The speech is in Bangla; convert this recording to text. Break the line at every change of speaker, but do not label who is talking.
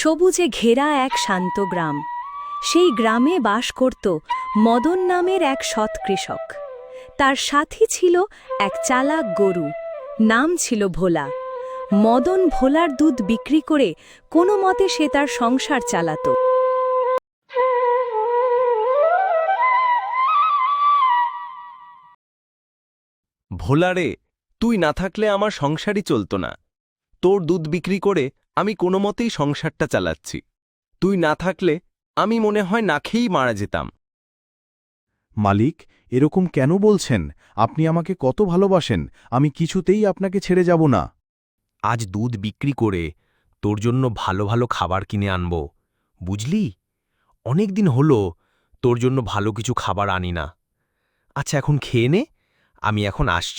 সবুজে ঘেরা এক শান্ত গ্রাম। সেই গ্রামে বাস করত মদন নামের এক সৎ কৃষক। তার সাথী ছিল এক চালাক গরু। নাম ছিল ভোলা। মদন ভোলার দুধ বিক্রি করে কোনো মতে সে তার সংসার চালাত।
ভোলারে তুই না থাকলে আমার সংসারই চলত না। তোর দুধ বিক্রি করে আমি কোনো মতেই সংসারটা চালাচ্ছি। তুই না থাকলে আমি মনে হয় না খেয়েই মারা যেতাম।
মালিক এরকম কেন বলছেন? আপনি আমাকে কত ভালোবাসেন আমি কিছুতেই আপনাকে ছেড়ে যাব না।
আজ দুধ বিক্রি করে তোর জন্য ভালো ভালো খাবার কিনে আনব বুঝলি? অনেক দিন হলো তোর জন্য ভালো কিছু খাবার আনি না। আচ্ছা এখন খেয়ে নে আমি এখন আসছি।